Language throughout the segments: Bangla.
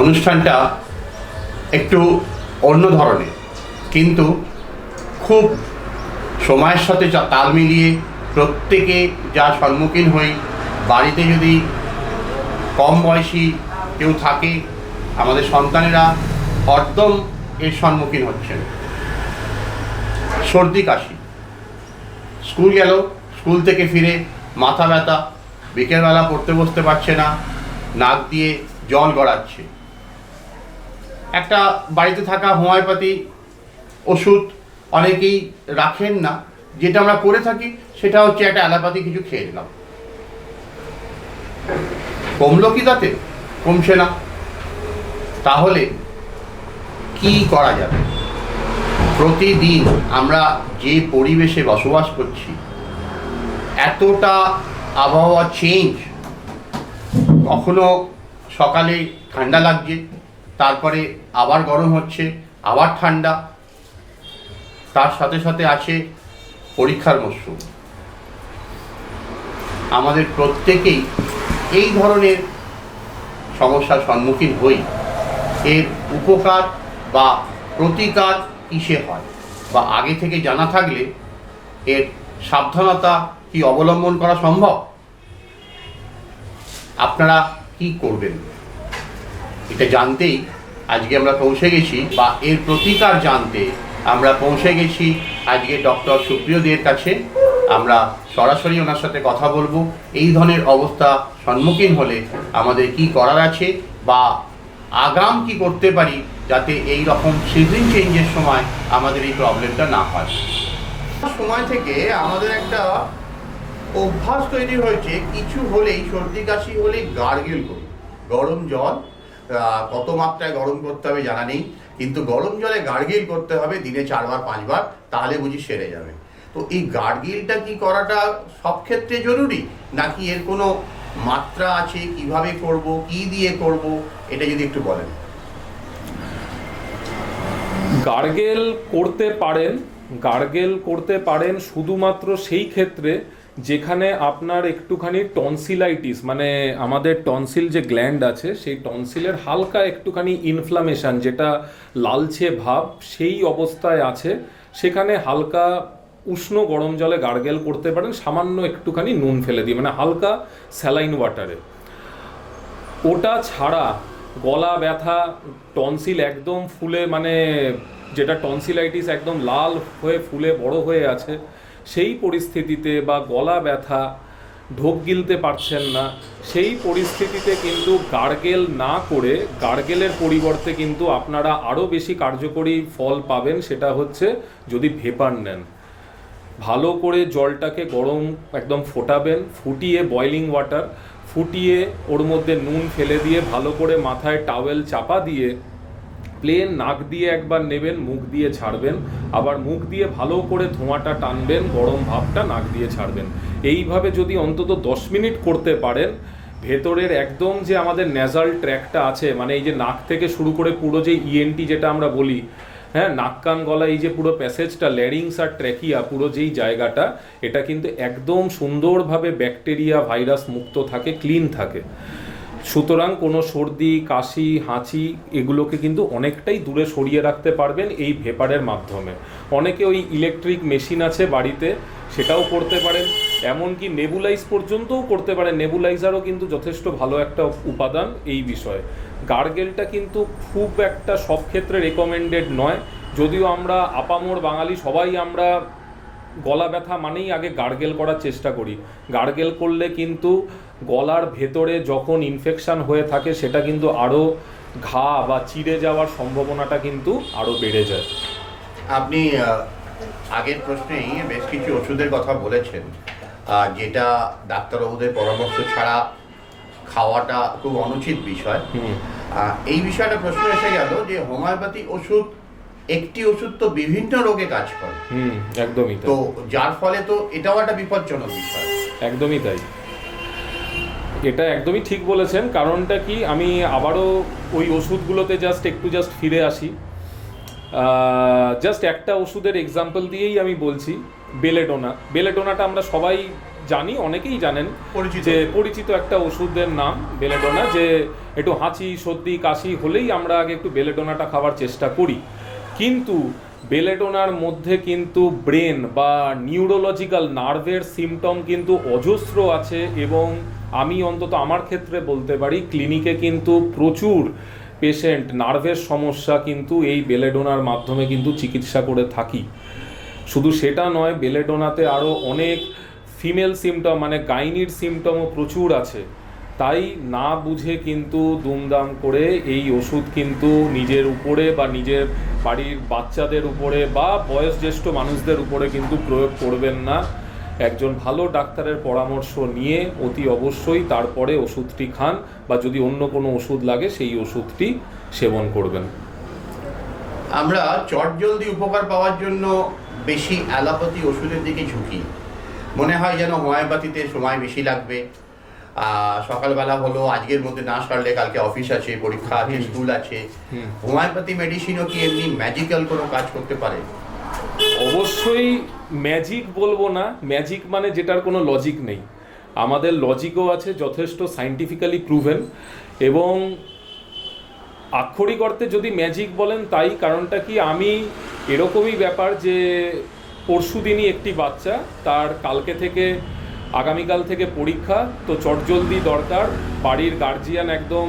অনুষ্ঠানটা একটু অন্য ধরনের। কিন্তু খুব সময়ের সাথে তাল মিলিয়ে প্রত্যেকে যা সম্মুখীন হই, বাড়িতে যদি কম বয়সী কেউ থাকে, আমাদের সন্তানেরা হরদম এর সম্মুখীন হচ্ছেন। সর্দি, কাশি। স্কুল গেল, স্কুল থেকে ফিরে মাথা ব্যথা, বিকেলবেলা পড়তে বসতে পারছে না, নাক দিয়ে জল গড়াচ্ছে। একটা বাড়িতে থাকা হোমিওপ্যাথি ওষুধ অনেকেই রাখেন না। যেটা আমরা করে থাকি, সেটা হচ্ছে একটা অ্যালোপ্যাথি কিছু খেয়ে নিলাম। কমলো কি তাতে? কমছে না। তাহলে কি করা যাবে? প্রতিদিন আমরা যে পরিবেশে বসবাস করছি, এতটা আবহাওয়া চেঞ্জ কখনো সকালে ঠান্ডা লাগছে তারপরে আবার গরম হচ্ছে, আবার ঠান্ডা। তার সাথে সাথে আছে পরীক্ষার মরশুম। আমাদের প্রত্যেকেই এই ধরনের সমস্যার সম্মুখীন হই। এর উপকার বা প্রতিকার কিসে হয় বা আগে থেকে জানা থাকলে এর সাবধানতা কি অবলম্বন করা সম্ভব? আপনারা কি করবেন? এটা জানতেই আজকে আমরা পৌঁছে গেছি বা এর প্রতিকার জানতে আমরা পৌঁছে গেছি আজকে ডক্টর সুপ্রিয় দের কাছে। আমরা সরাসরি ওনার সাথে কথা বলব। এই ধরনের অবস্থা সম্মুখীন হলে আমাদের কি করার আছে বা আগাম কি করতে পারি যাতে এই রকম সিজন চেঞ্জের সময় আমাদের এই প্রবলেমটা না হয়? সময় থেকে আমাদের একটা অভ্যাস তৈরি হয়েছে, কিছু হলেই সর্দি কাশি হলেই গার্গেল করি। গরম জল কত মাত্রায় গরম করতে হবে জানা নেই, কিন্তু গরম জলে গার্গিল করতে হবে দিনে চারবার, পাঁচবার, তাহলে বুঝি সেরে যাবে। তো এই গার্গিলটা কি করাটা সব ক্ষেত্রে জরুরি, নাকি এর কোনো মাত্রা আছে, কীভাবে করব, কি দিয়ে করব, এটা যদি একটু বলেন। গার্গেল করতে পারেন গার্গেল করতে পারেন শুধুমাত্র সেই ক্ষেত্রে যেখানে আপনার একটুখানি টনসিলাইটিস মানে আমাদের টনসিল যে গ্ল্যান্ড আছে, সেই টনসিলের হালকা একটুখানি ইনফ্লামেশন যেটা লালচে ভাব, সেই অবস্থায় আছে। সেখানে হালকা উষ্ণ গরম জলে গার্গেল করতে পারেন, সামান্য একটুখানি নুন ফেলে দিয়ে মানে হালকা স্যালাইন ওয়াটারে ওটা ছাড়া গলা ব্যথা টনসিল একদম ফুলে মানে যেটা টনসিলাইটিস একদম লাল হয়ে, ফুলে বড় হয়ে আছে সেই পরিস্থিতিতে বা গলা ব্যথা, ঢোক গিলতে পারছেন না, সেই পরিস্থিতিতে কিন্তু গার্গেল না করে, গার্গেলের পরিবর্তে কিন্তু আপনারা আরও বেশি কার্যকরী ফল পাবেন, সেটা হচ্ছে যদি ভেপার নেন। ভালো করে জলটাকে গরম একদম ফোটাবেন, ফুটিয়ে বয়লিং ওয়াটার ফুটিয়ে ওর মধ্যে নুন ফেলে দিয়ে ভালো করে মাথায় টাওয়েল চাপা দিয়ে প্লেন নাক দিয়ে একবার নেবেন, মুখ দিয়ে ছাড়বেন, আবার মুখ দিয়ে ভালো করে ধোঁয়াটা টানবেন, গরম ভাবটা নাক দিয়ে ছাড়বেন। এইভাবে যদি অন্তত দশ মিনিট করতে পারেন, ভেতরের একদম যে আমাদের ন্যাজাল ট্র্যাকটা আছে মানে এই যে নাক থেকে শুরু করে পুরো যে ইএনটি যেটা আমরা বলি হ্যাঁ নাক কান গলা, এই যে পুরো প্যাসেজটা ল্যারিংস আর ট্র্যাকিয়া পুরো যেই জায়গাটা, এটা কিন্তু একদম সুন্দরভাবে ব্যাকটেরিয়া ভাইরাস মুক্ত থাকে ক্লিন থাকে। সুতরাং কোনো সর্দি, কাশি, হাঁচি এগুলোকে কিন্তু অনেকটাই দূরে সরিয়ে রাখতে পারবেন এই ভেপারের মাধ্যমে। অনেকে ওই ইলেকট্রিক মেশিন আছে বাড়িতে, সেটাও করতে পারেন। এমনকি নেবুলাইজ পর্যন্তও করতে পারেন। নেবুলাইজারও কিন্তু যথেষ্ট ভালো একটা উপাদান এই বিষয়ে। গার্গেলটা কিন্তু খুব একটা সব ক্ষেত্রে রেকমেন্ডেড নয়। যদিও আমরা আপামোর বাঙালি, সবাই আমরা গলা ব্যথা মানেই আগে গার্গেল করার চেষ্টা করি। গার্গেল করলে কিন্তু গলার ভেতরে যখন ইনফেকশন হয়ে থাকে সেটা কিন্তু আরও ঘা বা চিড়ে যাওয়ার সম্ভাবনাটা কিন্তু আরও বেড়ে যায়। আপনি আগের প্রশ্নেই বেশ কিছু ওষুধের কথা বলেছেন। যেটা ডাক্তারবাবুদের পরামর্শ ছাড়া খাওয়াটা খুব অনুচিত বিষয়। এই বিষয়টা প্রশ্ন এসে গেল যে হোমিওপ্যাথি ওষুধ একটি ওষুধ তো বিভিন্ন রোগে কাজ করে। হুম একদমই তো যার ফলে তো এটাও একটা বিপজ্জনক বিষয়। একদমই তাই। এটা একদমই ঠিক বলেছেন। কারণটা কি? আমি আবারও ওই ওষুধগুলোতে জাস্ট একটু জাস্ট ফিরে আসি। জাস্ট একটা ওষুধের এক্সাম্পল দিয়েই আমি বলছি বেলেডোনা বেলেডোনাটা আমরা সবাই জানি অনেকেই জানেন পরিচিত। যে পরিচিত একটা ওষুধের নাম বেলেডোনা যে একটু হাঁচি সর্দি কাশি হলেই আমরা আগে একটু বেলেডোনাটা খাওয়ার চেষ্টা করি। কিন্তু বেলেডোনার মধ্যে কিন্তু ব্রেন বা নিউরোলজিক্যাল নার্ভের সিমটম কিন্তু অজস্র আছে এবং আমি অন্তত আমার ক্ষেত্রে বলতে পারি, ক্লিনিকে কিন্তু প্রচুর পেশেন্ট নার্ভের সমস্যা কিন্তু এই বেলেডোনার মাধ্যমে কিন্তু চিকিৎসা করে থাকি। শুধু সেটা নয়, বেলেডোনাতে আরও অনেক ফিমেল সিমটম মানে গাইনির সিমটমও প্রচুর আছে। তাই না বুঝে কিন্তু দুমদাম করে এই ওষুধ কিন্তু নিজের উপরে বা নিজের বাড়ির বাচ্চাদের উপরে বা বয়োজ্যেষ্ঠ মানুষদের উপরে কিন্তু প্রয়োগ করবেন না। একজন ভালো ডাক্তারের পরামর্শ নিয়ে অতি অবশ্যই তারপরে ওষুধটি খান বা যদি অন্য কোনো ওষুধ লাগে সেই ওষুধটি সেবন করবেন। আমরা চটজলদি উপকার পাওয়ার জন্য বেশি অ্যালোপ্যাথি ওষুধের দিকে ঝুঁকি। মনে হয় যেন হোমিওপ্যাথিতে সময় বেশি লাগবে। সকালবেলা হলো আজকের মধ্যে না সারলে কালকে অফিস আছে পরীক্ষা আছে স্কুল আছে। হুম। হোমিওপ্যাথি মেডিসিনও কি এমনি ম্যাজিক্যাল কোনো কাজ করতে পারে? অবশ্যই ম্যাজিক বলব না ম্যাজিক মানে যেটার কোনো লজিক নেই। আমাদের লজিকও আছে, যথেষ্ট সাইন্টিফিক্যালি প্রুভেন এবং আক্ষরিক অর্থে যদি ম্যাজিক বলেন, তাই কারণটা কি? আমি এরকমই ব্যাপার যে পরশু দিনই একটি বাচ্চা, তার কালকে থেকে আগামীকাল থেকে পরীক্ষা, তো চটজলদি দরকার। বাড়ির গার্জিয়ান একদম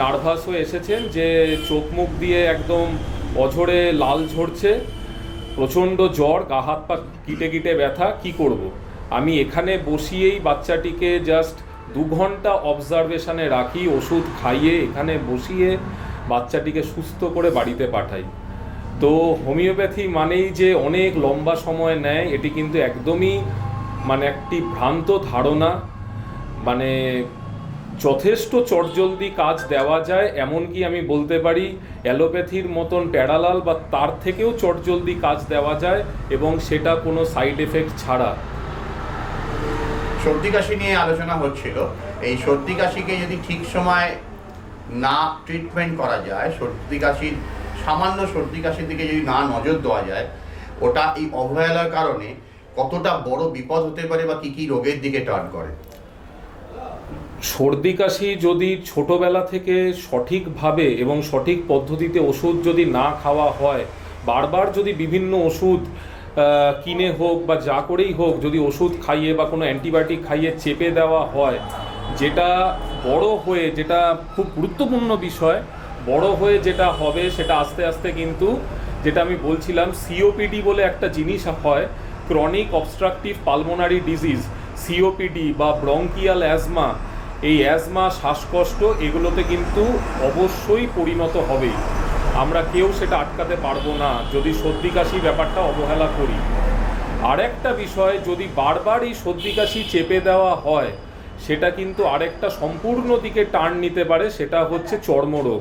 নার্ভাস হয়ে এসেছেন যে চোখ মুখ দিয়ে একদম অঝরে লাল ঝরছে। প্রচণ্ড জ্বর, গা হাত পা কিটে কিটে ব্যথা, কি করব। আমি এখানে বসিয়েই বাচ্চাটিকে জাস্ট দু ঘণ্টা অবজারভেশনে রাখি, ওষুধ খাইয়ে এখানে বসিয়ে বাচ্চাটিকে সুস্থ করে বাড়িতে পাঠাই তো হোমিওপ্যাথি মানেই যে অনেক লম্বা সময় নেয়, এটি কিন্তু একদমই মানে একটি ভ্রান্ত ধারণা মানে যথেষ্ট চটজলদি কাজ দেওয়া যায়, এমনকি আমি বলতে পারি অ্যালোপ্যাথির মতন প্যারালাল বা তার থেকেও চটজলদি কাজ দেওয়া যায় এবং সেটা কোনো সাইড এফেক্ট ছাড়া। সর্দি কাশি নিয়ে আলোচনা হচ্ছিল। এই সর্দি কাশিকে যদি ঠিক সময় না ট্রিটমেন্ট করা যায়, সর্দি কাশির, সামান্য সর্দি কাশির দিকে যদি না নজর দেওয়া যায়, ওটা এই অবহেলার কারণে কতটা বড় বিপদ হতে পারে বা কি কি রোগের দিকে টার্ন করে। সর্দি কাশি যদি ছোটোবেলা থেকে সঠিকভাবে এবং সঠিক পদ্ধতিতে ওষুধ যদি না খাওয়া হয়, বারবার যদি বিভিন্ন ওষুধ কিনে হোক বা যা করেই হোক যদি ওষুধ খাইয়ে বা কোনো অ্যান্টিবায়োটিক খাইয়ে চেপে দেওয়া হয়, যেটা বড় হয়ে যেটা খুব গুরুত্বপূর্ণ বিষয়, বড় হয়ে যেটা হবে সেটা আস্তে আস্তে কিন্তু যেটা আমি বলছিলাম সিওপিডি বলে একটা জিনিস হয় chronic obstructive pulmonary disease COPD বা ব্রঙ্কিয়াল অ্যাজমা এই অ্যাজমা, শ্বাসকষ্ট, এগুলোতে কিন্তু অবশ্যই পরিণত হবেই। আমরা কেউ সেটা আটকাতে পারব না, যদি সর্দি কাশি ব্যাপারটা অবহেলা করি। আরেকটা বিষয়, যদি বারবার এই সর্দি কাশি চেপে দেওয়া হয়, সেটা কিন্তু আরেকটা সম্পূর্ণ দিকে টার্ন নিতে পারে, সেটা হচ্ছে চর্মরোগ।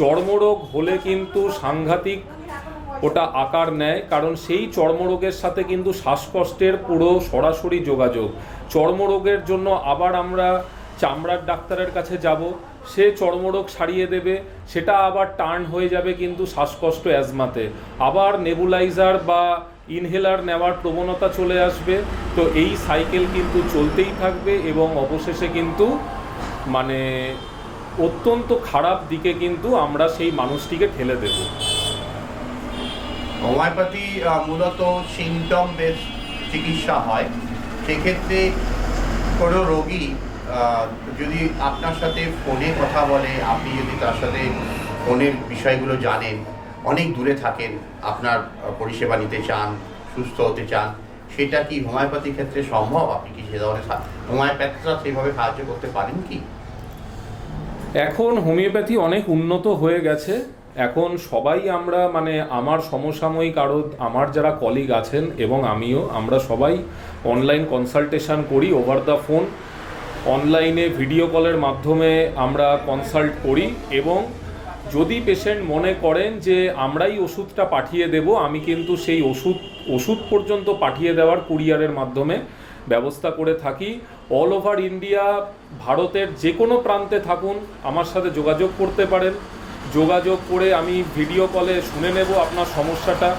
চর্মরোগ হলে কিন্তু সাংঘাতিক ওটা আকার নেয়, কারণ সেই চর্মরোগের সাথে কিন্তু শ্বাসকষ্টের পুরো সরাসরি যোগাযোগ। চর্মরোগের জন্য আবার আমরা চামড়ার ডাক্তারের কাছে যাব, সে চর্মরোগ সারিয়ে দেবে, সেটা আবার টার্ন হয়ে যাবে কিন্তু শ্বাসকষ্ট অ্যাজমাতে। আবার নেবুলাইজার বা ইনহেলার নেওয়ার প্রবণতা চলে আসবে, তো এই সাইকেল কিন্তু চলতেই থাকবে এবং অবশেষে কিন্তু মানে অত্যন্ত খারাপ দিকে কিন্তু আমরা সেই মানুষটিকে ঠেলে দেবো। হোমিওপ্যাথি মূলত সিমটম বেস চিকিৎসা হয়। সেক্ষেত্রে কোনো রোগী যদি আপনার সাথে ফোনে কথা বলে, আপনি যদি তার সাথে ফোনের বিষয়গুলো জানেন, অনেক দূরে থাকেন, আপনার পরিষেবা নিতে চান, সুস্থ হতে চান, সেটা কি হোমিওপ্যাথি ক্ষেত্রে সম্ভব? আপনি কি সে ধরনের হোমিওপ্যাথিরা সেভাবে সাহায্য করতে পারেন কি? এখন হোমিওপ্যাথি অনেক উন্নত হয়ে গেছে। এখন সবাই আমরা মানে আমার সমসাময়িক আরও আমার যারা কলিগ আছেন এবং আমিও, আমরা সবাই অনলাইন কনসালটেশন করি ওভার দ্য ফোন অনলাইনে ভিডিও কলের মাধ্যমে আমরা কনসাল্ট করি এবং যদি পেশেন্ট মনে করেন যে আমরাই ওষুধটা পাঠিয়ে দেব, আমি কিন্তু সেই ওষুধ ওষুধ পর্যন্ত পাঠিয়ে দেওয়ার কুরিয়ারের মাধ্যমে ব্যবস্থা করে থাকি। অল ওভার ইন্ডিয়া, ভারতের যে কোনো প্রান্তে থাকুন, আমার সাথে যোগাযোগ করতে পারেন। যোগাযোগ করে আমি ভিডিও কলে শুনে নেব আপনার সমস্যাটা।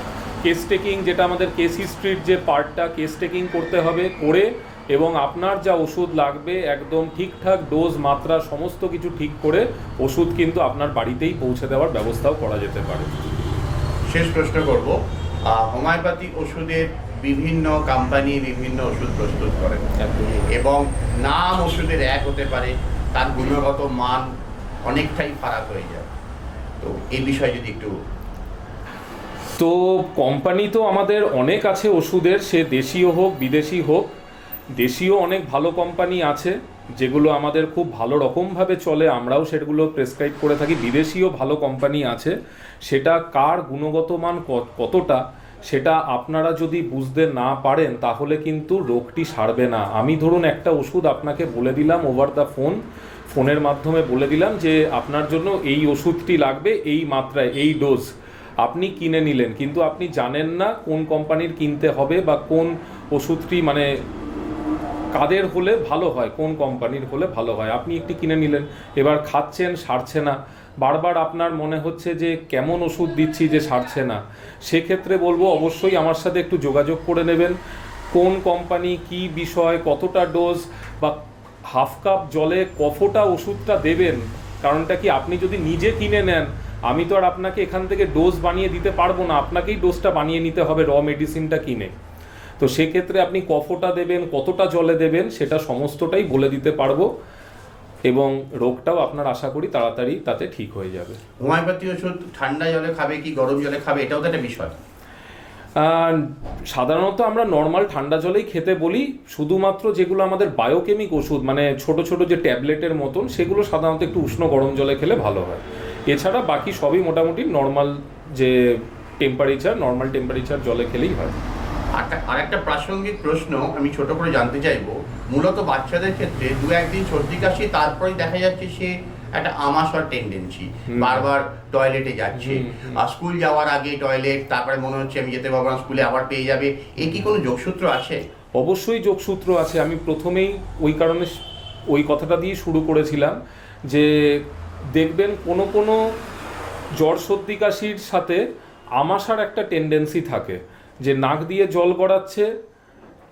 কেস টেকিং, যেটা আমাদের কেস হিস্ট্রির যে পার্টটা, কেস টেকিং করতে হবে, করে এবং আপনার যা ওষুধ লাগবে একদম ঠিকঠাক ডোজ মাত্রা সমস্ত কিছু ঠিক করে ওষুধ কিন্তু আপনার বাড়িতেই পৌঁছে দেওয়ার ব্যবস্থাও করা যেতে পারে। শেষ প্রশ্ন করব। আহ, হোমিওপ্যাথি ওষুধের বিভিন্ন কোম্পানি বিভিন্ন ওষুধ প্রস্তুত করে। এবং নাম ওষুধের এক হতে পারে তার গুণগত মান অনেকটাই ফারাক হয়ে যায়। তো এই বিষয়ে যদি একটু তো কোম্পানি তো আমাদের অনেক আছে ওষুধের সে দেশীয় হোক বিদেশি হোক দেশীয় অনেক ভালো কোম্পানি আছে, যেগুলো আমাদের খুব ভালো রকমভাবে চলে, আমরাও সেগুলো প্রেসক্রাইব করে থাকি। বিদেশিও ভালো কোম্পানি আছে, সেটা কার গুণগত মান কতটা, সেটা আপনারা যদি বুঝতে না পারেন, তাহলে কিন্তু রোগটি সারবে না। আমি ধরুন একটা ওষুধ আপনাকে বলে দিলাম ওভার দ্য ফোন ফোনের মাধ্যমে বলে দিলাম যে, আপনার জন্য এই ওষুধটি লাগবে এই মাত্রায়, এই ডোজ আপনি কিনে নিলেন, কিন্তু আপনি জানেন না কোন কোম্পানির কিনতে হবে বা কোন ওষুধটি মানে কাদের হলে ভালো হয়, কোন কোম্পানির হলে ভালো হয়? আপনি একটি কিনে নিলেন, এবার খাচ্ছেন, সারছে না। বারবার আপনার মনে হচ্ছে যে কেমন ওষুধ দিচ্ছি যে সারছে না। সেক্ষেত্রে বলব, অবশ্যই আমার সাথে একটু যোগাযোগ করে নেবেন। কোন কোম্পানি, কি বিষয়, কতটা ডোজ বা হাফ কাপ জলে কফোটা ওষুধটা দেবেন? কারণটা কি, আপনি যদি নিজে কিনে নেন, আমি তো আর আপনাকে এখান থেকে ডোজ বানিয়ে দিতে পারব না। আপনাকেই ডোজটা বানিয়ে নিতে হবে, র মেডিসিনটা কিনে। তো সেক্ষেত্রে আপনি কফোটা দেবেন কতটা জলে দেবেন সেটা সমস্তটাই বলে দিতে পারব এবং রোগটাও আপনার আশা করি তাড়াতাড়ি তাতে ঠিক হয়ে যাবে। হোমিওপ্যাথি ওষুধ ঠান্ডা জলে খাবে কি গরম জলে খাবে এটাও তো একটা বিষয়। সাধারণত আমরা নর্মাল ঠান্ডা জলেই খেতে বলি শুধুমাত্র যেগুলো আমাদের বায়োকেমিক ওষুধ মানে ছোট ছোট যে ট্যাবলেটের মতন সেগুলো সাধারণত একটু উষ্ণ গরম জলে খেলে ভালো হয়। এছাড়া বাকি সবই মোটামুটি নর্মাল যে টেম্পারেচার নর্মাল টেম্পারেচার জলে খেলেই হয়। আরেকটা- আরেকটা প্রাসঙ্গিক প্রশ্ন আমি ছোট করে জানতে চাইব। মূলত বাচ্চাদের ক্ষেত্রে দু একদিন সর্দি কাশি তারপরেই দেখা যাচ্ছে সে একটা আমাশয় টেন্ডেন্সি বারবার টয়লেটে যাচ্ছে। আর স্কুল যাওয়ার আগে টয়লেট তারপরে মনে হচ্ছে আমি যেতে পারব না স্কুলে আবার পেয়ে যাবে। এ কি কোনো যোগসূত্র আছে? অবশ্যই যোগসূত্র আছে। আমি প্রথমেই ওই কারণে ওই কথাটা দিয়ে শুরু করেছিলাম যে দেখবেন কোনো কোনো জ্বর সর্দি কাশির সাথে আমাশার একটা টেন্ডেন্সি থাকে। যে নাক দিয়ে জল গড়াচ্ছে,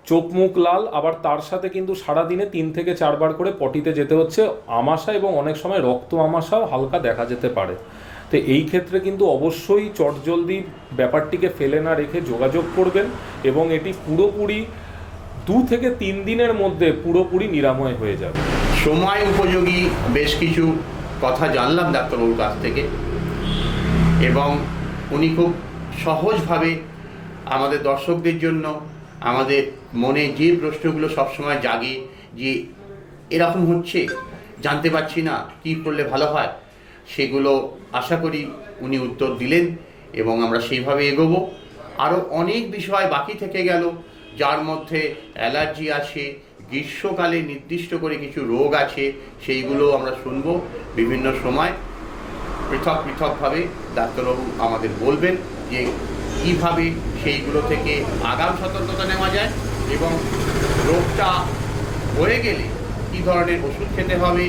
চোখ মুখ লাল, আবার তার সাথে কিন্তু সারাদিনে তিন থেকে চারবার করে পটিতে যেতে হচ্ছে, আমাশা এবং অনেক সময় রক্ত আমাশাও হালকা দেখা যেতে পারে। তো এই ক্ষেত্রে কিন্তু অবশ্যই চটজলদি ব্যাপারটিকে ফেলে না রেখে যোগাযোগ করবেন এবং এটি পুরোপুরি দু থেকে তিন দিনের মধ্যে পুরোপুরি নিরাময় হয়ে যাবে। সময় উপযোগী বেশ কিছু কথা জানলাম ডাক্তারবাবুর কাছ থেকে এবং উনি খুব সহজভাবে আমাদের দর্শকদের জন্য, আমাদের মনে যে প্রশ্নগুলো সবসময় জাগে যে এরকম হচ্ছে, জানতে পারছি না কী করলে ভালো হয়, সেগুলো আশা করি উনি উত্তর দিলেন এবং আমরা সেইভাবে এগোবো। আরও অনেক বিষয় বাকি থেকে গেল, যার মধ্যে অ্যালার্জি আছে, গ্রীষ্মকালে নির্দিষ্ট করে কিছু রোগ আছে, সেইগুলো আমরা শুনব বিভিন্ন সময়। পৃথক পৃথকভাবে ডাক্তারবাবু আমাদের বলবেন যে কীভাবে সেইগুলো থেকে আগাম সতর্কতা নেওয়া যায় এবং রোগটা হয়ে গেলে কী ধরনের ওষুধ খেতে হবে,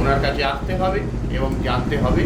ওনার কাছে আসতে হবে এবং জানতে হবে।